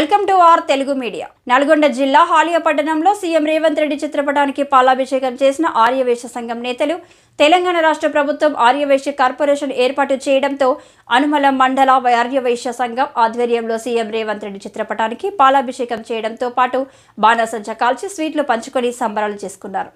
Welcome R Telugu media. Nalgonda జిల్లా హాలియా పట్టణంలో CM Revanth Reddy చిత్రపటానికి పాలాభిషేకం చేసిన ఆర్యవేశ సంఘం నేతలు తెలంగాణ రాష్ట్ర ప్రభుత్వం ఆర్యవైశ్య కార్పొరేషన్ ఏర్పాటు చేయడంతో అనుమల మండల ఆర్యవైశ్య సంఘం ఆధ్వర్యంలో సీఎం రేవంత్ రెడ్డి చిత్రపటానికి పాలాభిషేకం చేయడంతో పాటు బాణాసంచ కాల్చి స్వీట్లు పంచుకొని సంబరాలు చేసుకున్నారు.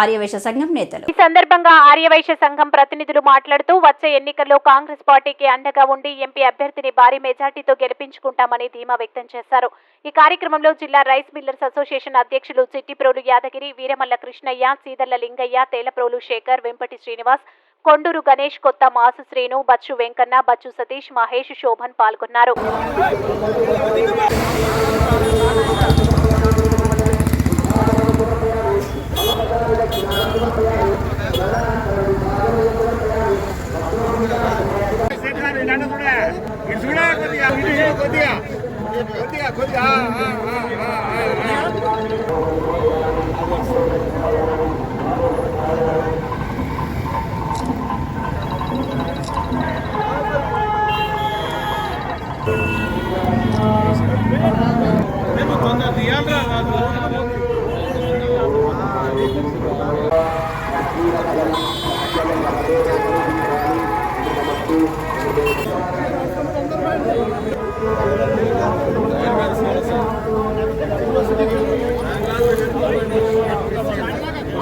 ఆర్యవైశ్య సంఘం నేతలు. ఈ సందర్భంగా ఆర్యవైశ్య సంఘం ప్రతినిధులు మాట్లాడుతూ వచ్చే ఎన్నికల్లో కాంగ్రెస్ పార్టీకి అండగా ఉండి ఎంపీ అభ్యర్థిని భారీ మెజార్టీతో గెలిపించుకుంటామని ధీమా వ్యక్తం చేశారు. ఈ కార్యక్రమంలో జిల్లా రైస్ మిల్లర్స్ అసోసియేషన్ అధ్యక్షులు చిట్టిప్రోలు యాదగిరి వీరమల్ల కృష్ణయ్య సీదల్ల లింగయ్య తేలప్రోలు శేఖర్ వెంపటి శ్రీనివాస్ కొండూరు గణేష్ కొత్త మాసు శ్రీను బచ్చు వెంకన్న బచ్చు సతీష్ మహేష్ శోభన్ పాల్గొన్నారు. కొద్దిగా. కొద్దిగా. కొద్దిగా కొద్దిగా ఆ, ఆ, ఆ, ఆ, ఆ.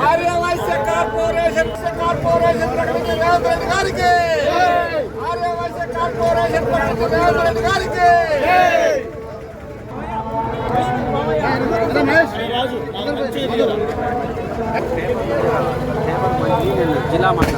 ఆర్యవైశ్య కార్పొరేషన్ కార్పొరేషన్ ప్రకటించిన రేవంత్ రెడ్డి గారికి! ఆర్యవైశ్య కార్పొరేషన్ ప్రకటించిన రేవంత్ రెడ్డి గారికి జిల్లా. మాట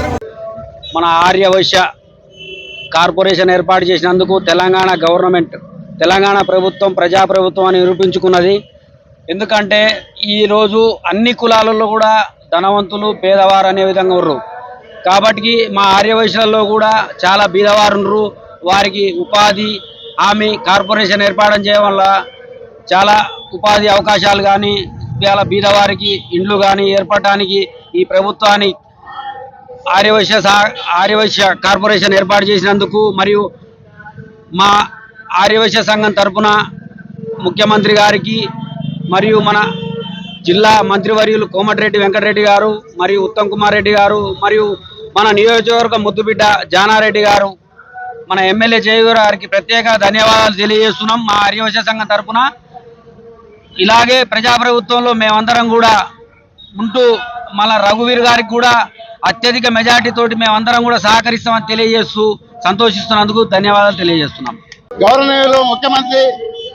మన ఆర్యవైశ్య కార్పొరేషన్ ఏర్పాటు చేసినందుకు తెలంగాణ గవర్నమెంట్ తెలంగాణ ప్రభుత్వం ప్రజాప్రభుత్వం అని నిరూపించుకున్నది. ఎందుకంటే ఈరోజు అన్ని కులాలలో కూడా ధనవంతులు పేదవారు అనే విధంగా ఉన్నారు కాబట్టి మా ఆర్యవైశ్యులలో కూడా చాలా బీదవారు వారికి ఉపాధి హామీ కార్పొరేషన్ ఏర్పాటు చేయడం వల్ల చాలా ఉపాధి అవకాశాలు కానీ చాలా బీదవారికి ఇండ్లు కానీ ఏర్పడటానికి ఈ ప్రభుత్వాన్ని ఆర్యవైశ్య సా- ఆర్యవైశ్య కార్పొరేషన్ ఏర్పాటు చేసినందుకు మరియు మా ఆర్యవైశ్య సంఘం తరపున ముఖ్యమంత్రి గారికి మరియు మన జిల్లా మంత్రివర్యులు కోమటిరెడ్డి వెంకటరెడ్డి గారు మరియు ఉత్తమ్ కుమార్ రెడ్డి గారు మరియు మన నియోజకవర్గ ముద్దుబిడ్డ జానారెడ్డి గారు మన ఎమ్మెల్యే జయవీర గారికి ప్రత్యేక ధన్యవాదాలు తెలియజేస్తున్నాం. మా ఆర్యవైశ్య సంఘం తరపున ఇలాగే ప్రజాప్రభుత్వంలో మేమందరం కూడా ఉంటూ మళ్ళా రఘువీర్ గారికి కూడా అత్యధిక మెజార్టీ తోటి మేమందరం కూడా సహకరిస్తామని తెలియజేస్తూ సంతోషిస్తున్నందుకు ధన్యవాదాలు తెలియజేస్తున్నాం. గౌరవనీయులు ముఖ్యమంత్రి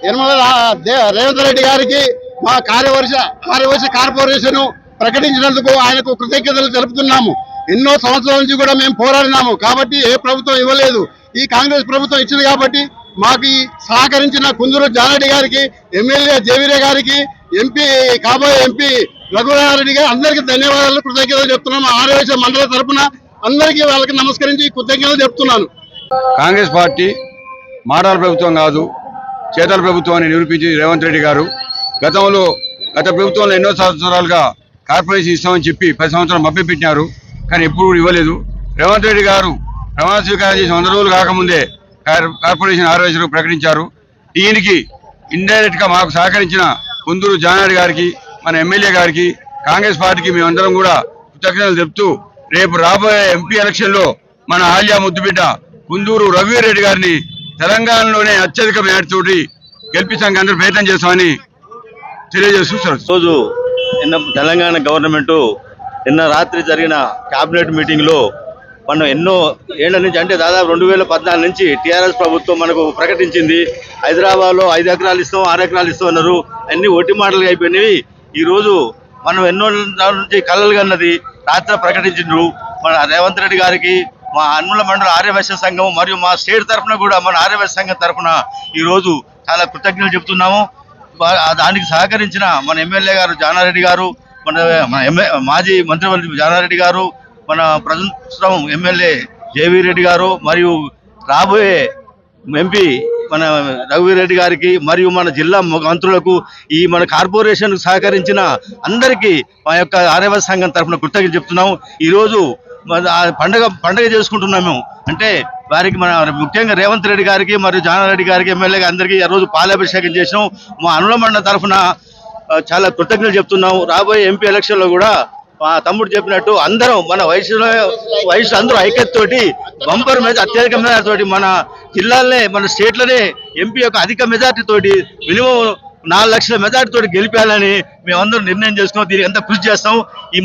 నిర్మల రేవంత్ రెడ్డి గారికి మా కార్యవర్ష కార్యవర్ష కార్పొరేషన్ ప్రకటించినందుకు ఆయనకు కృతజ్ఞతలు తెలుపుతున్నాము. ఎన్నో సంవత్సరాల నుంచి కూడా మేము పోరాడినాము. కాబట్టి ఏ ప్రభుత్వం ఇవ్వలేదు. ఈ కాంగ్రెస్ ప్రభుత్వం ఇచ్చింది కాబట్టి మాకు సహకరించిన కుందూరు జానరెడ్డి గారికి ఎమ్మెల్యే జేవీరే గారికి ఎంపీ కాబోయే ఎంపీ రఘురారెడ్డి అందరికీ ధన్యవాదాలు కృతజ్ఞతలు చెప్తున్నాము ఆరోగ్య మండల తరఫున అందరికీ వాళ్ళకి నమస్కరించి కృతజ్ఞతలు చెప్తున్నాను. కాంగ్రెస్ పార్టీ మాటల ప్రభుత్వం కాదు చేతల ప్రభుత్వం అని నిరూపించి రేవంత్ రెడ్డి గారు. గతంలో గత ప్రభుత్వంలో ఎన్నో సంవత్సరాలుగా కార్పొరేషన్ ఇస్తామని చెప్పి పది సంవత్సరాలు మభ్యపెట్టినారు కానీ ఎప్పుడు కూడా ఇవ్వలేదు. రేవంత్ రెడ్డి గారు ప్రమాణ స్వీకారం చేసి వంద రోజులు కాకముందే కార్- కార్పొరేషన్ ఆర్వేశం ప్రకటించారు. దీనికి ఇండైరెక్ట్గా మాకు సహకరించిన కుందూరు జానారెడ్డి గారికి మన ఎమ్మెల్యే గారికి కాంగ్రెస్ పార్టీకి మేమందరం కూడా కృతజ్ఞతలు చెప్తూ రేపు రాబోయే ఎంపీ ఎలక్షన్లో మన ఆలియా ముద్దుబిడ్డ కుందూరు రఘువీరెడ్డి గారిని తెలంగాణలోనే అత్యధిక మేరతోటి గెలిపించడానికి అందరూ ప్రయత్నం చేస్తామని తెలియజేస్తూ సార్ రోజు నిన్న తెలంగాణ గవర్నమెంట్ నిన్న రాత్రి జరిగిన కేబినెట్ మీటింగ్లో మనం ఎన్నో ఏళ్ళ నుంచి అంటే దాదాపు రెండు వేల పద్నాలుగు నుంచి టీఆర్ఎస్ ప్రభుత్వం మనకు ప్రకటించింది. హైదరాబాద్లో ఐదు ఎకరాలు ఇస్తాం ఆరు ఎకరాలు ఇస్తాం అన్నారు. అన్ని ఒట్టి మాటలు అయిపోయినవి. ఈ రోజు మనం ఎన్నో నుంచి కలలు కన్నది రాత్రి ప్రకటించిండ్రు మన రేవంత్ రెడ్డి గారికి మా అన్నుల మండల ఆర్యవైశ్య సంఘం మరియు మా స్టేట్ తరఫున కూడా మన ఆర్యవైశ్య సంఘం తరఫున ఈ రోజు చాలా కృతజ్ఞతలు చెప్తున్నాము దానికి సహకరించిన మన ఎమ్మెల్యే గారు జానారెడ్డి గారు మన మన ఎమ్మె మాజీ మంత్రివర్గ జానారెడ్డి గారు మన ప్రస్తుతం ఎమ్మెల్యే జేవీ రెడ్డి గారు మరియు రాబోయే ఎంపీ మన రఘువీరెడ్డి గారికి మరియు మన జిల్లా మంత్రులకు ఈ మన కార్పొరేషన్ సహకరించిన అందరికీ మా యొక్క ఆర్యవ సంఘం తరఫున కృతజ్ఞత చెప్తున్నాము. ఈరోజు పండగ పండగ చేసుకుంటున్నాము అంటే వారికి మన ముఖ్యంగా రేవంత్ రెడ్డి గారికి మరియు జానారెడ్డి గారికి ఎమ్మెల్యే అందరికీ ఈ రోజు పాలాభిషేకం చేసినాం. మా అనుల మండల తరఫున చాలా కృతజ్ఞతలు చెప్తున్నాం రాబోయే ఎంపీ ఎలక్షన్లో కూడా మా తమ్ముడు చెప్పినట్టు అందరం మన వయసులో వయసు అందరూ ఐక్యతతోటి బంపర్ మీద అత్యధిక మెజార్టీ తోటి మన జిల్లాలనే మన స్టేట్లనే ఎంపీ యొక్క అధిక మెజార్టీ తోటి మినిమం నాలుగు లక్షల మెజార్టీ తోటి గెలిపేయాలని మేమందరం నిర్ణయం చేసుకున్నాం. దీనికి ఎంత కృషి చేస్తాం? ఈ